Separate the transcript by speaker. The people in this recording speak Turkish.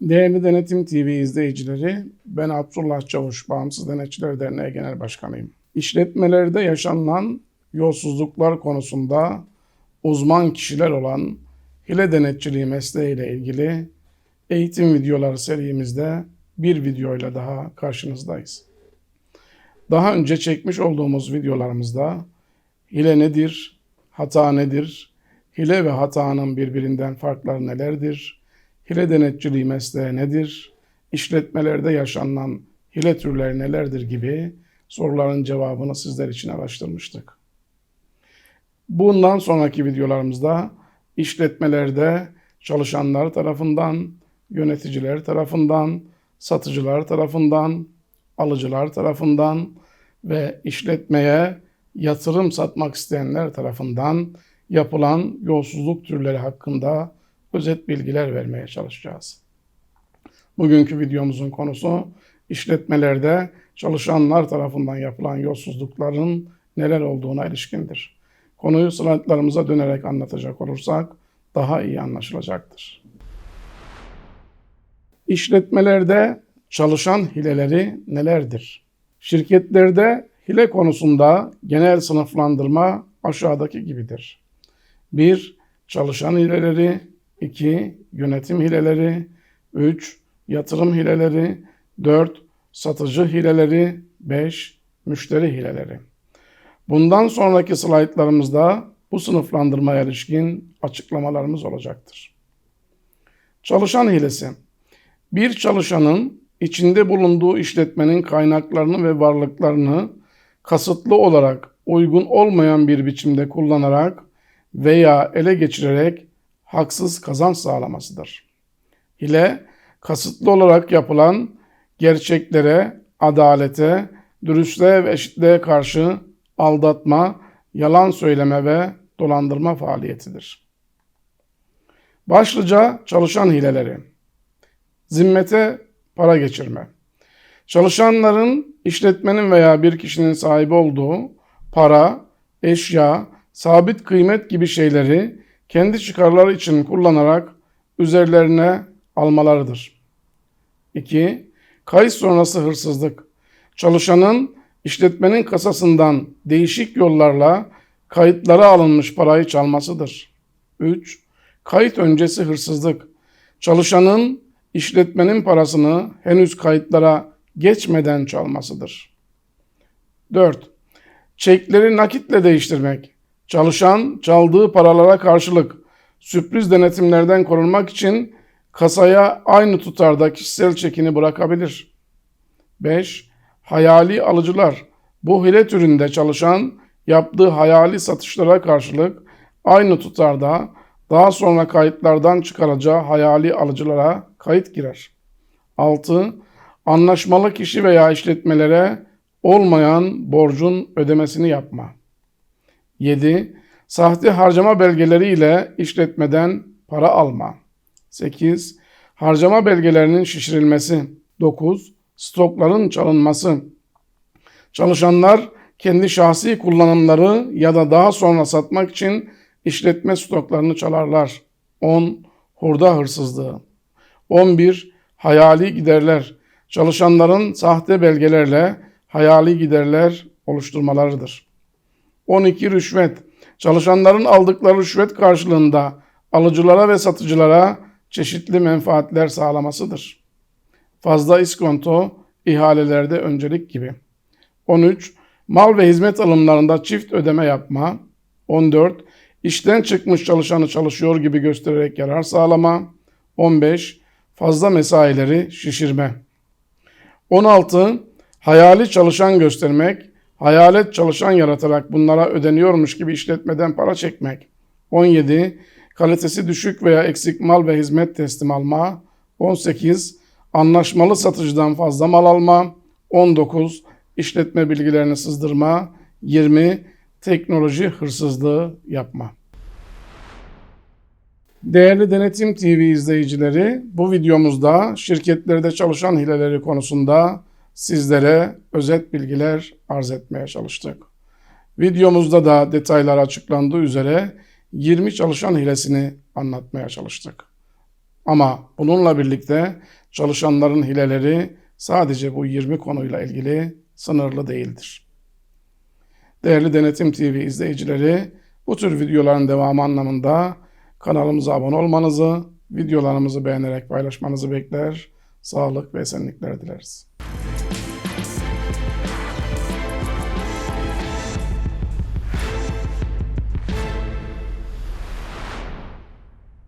Speaker 1: Değerli Denetim TV izleyicileri, ben Abdullah Çavuş, Bağımsız Denetçiler Derneği Genel Başkanıyım. İşletmelerde yaşanılan yolsuzluklar konusunda uzman kişiler olan hile denetçiliği mesleğiyle ilgili eğitim videoları serimizde bir videoyla daha karşınızdayız. Daha önce çekmiş olduğumuz videolarımızda hile nedir, hata nedir, hile ve hatanın birbirinden farkları nelerdir, hile denetçiliği mesleği nedir, işletmelerde yaşanan hile türleri nelerdir gibi soruların cevabını sizler için araştırmıştık. Bundan sonraki videolarımızda işletmelerde çalışanlar tarafından, yöneticiler tarafından, satıcılar tarafından, alıcılar tarafından ve işletmeye yatırım satmak isteyenler tarafından yapılan yolsuzluk türleri hakkında özet bilgiler vermeye çalışacağız. Bugünkü videomuzun konusu işletmelerde çalışanlar tarafından yapılan yolsuzlukların neler olduğuna ilişkindir. Konuyu slaytlarımıza dönerek anlatacak olursak daha iyi anlaşılacaktır. İşletmelerde çalışan hileleri nelerdir? Şirketlerde hile konusunda genel sınıflandırma aşağıdaki gibidir. 1. Çalışan hileleri 2. Yönetim hileleri 3. Yatırım hileleri 4. Satıcı hileleri 5. Müşteri hileleri. Bundan sonraki slaytlarımızda bu sınıflandırmaya ilişkin açıklamalarımız olacaktır. Çalışan hilesi Bir çalışanın içinde bulunduğu işletmenin kaynaklarını ve varlıklarını kasıtlı olarak uygun olmayan bir biçimde kullanarak veya ele geçirerek haksız kazanç sağlamasıdır. Hile, kasıtlı olarak yapılan gerçeklere, adalete, dürüstlüğe ve eşitliğe karşı aldatma, yalan söyleme ve dolandırma faaliyetidir. Başlıca çalışan hileleri. Zimmete para geçirme. Çalışanların işletmenin veya bir kişinin sahibi olduğu para, eşya, sabit kıymet gibi şeyleri kendi çıkarları için kullanarak üzerlerine almalarıdır. 2. Kayıt sonrası hırsızlık. Çalışanın işletmenin kasasından değişik yollarla kayıtlara alınmış parayı çalmasıdır. 3. Kayıt öncesi hırsızlık. Çalışanın işletmenin parasını henüz kayıtlara geçmeden çalmasıdır. 4. Çekleri nakitle değiştirmek. Çalışan çaldığı paralara karşılık sürpriz denetimlerden korunmak için kasaya aynı tutarda kişisel çekini bırakabilir. 5. Hayali alıcılar. Bu hile türünde çalışan yaptığı hayali satışlara karşılık aynı tutarda daha sonra kayıtlardan çıkaracağı hayali alıcılara kayıt girer. 6. Anlaşmalı kişi veya işletmelere olmayan borcun ödemesini yapma. 7. Sahte harcama belgeleri ile işletmeden para alma. 8. Harcama belgelerinin şişirilmesi. 9. Stokların çalınması. Çalışanlar kendi şahsi kullanımları ya da daha sonra satmak için işletme stoklarını çalarlar. 10. Hurda hırsızlığı. 11. Hayali giderler. Çalışanların sahte belgelerle hayali giderler oluşturmalarıdır. 12. Rüşvet. Çalışanların aldıkları rüşvet karşılığında alıcılara ve satıcılara çeşitli menfaatler sağlamasıdır. Fazla iskonto, ihalelerde öncelik gibi. 13. Mal ve hizmet alımlarında çift ödeme yapma. 14. İşten çıkmış çalışanı çalışıyor gibi göstererek yarar sağlama. 15. Fazla mesaileri şişirme. 16. Hayali çalışan göstermek, hayalet çalışan yaratarak bunlara ödeniyormuş gibi işletmeden para çekmek. 17. Kalitesi düşük veya eksik mal ve hizmet teslim alma. 18. Anlaşmalı satıcıdan fazla mal alma. 19. İşletme bilgilerini sızdırma. 20. Teknoloji hırsızlığı yapma. Değerli Denetim TV izleyicileri, bu videomuzda şirketlerde çalışan hileleri konusunda sizlere özet bilgiler arz etmeye çalıştık. Videomuzda da detaylar açıklandığı üzere 20 çalışan hilesini anlatmaya çalıştık. Ama bununla birlikte çalışanların hileleri sadece bu 20 konuyla ilgili sınırlı değildir. Değerli Denetim TV izleyicileri, bu tür videoların devamı anlamında kanalımıza abone olmanızı, videolarımızı beğenerek paylaşmanızı bekler, sağlık ve esenlikler dileriz.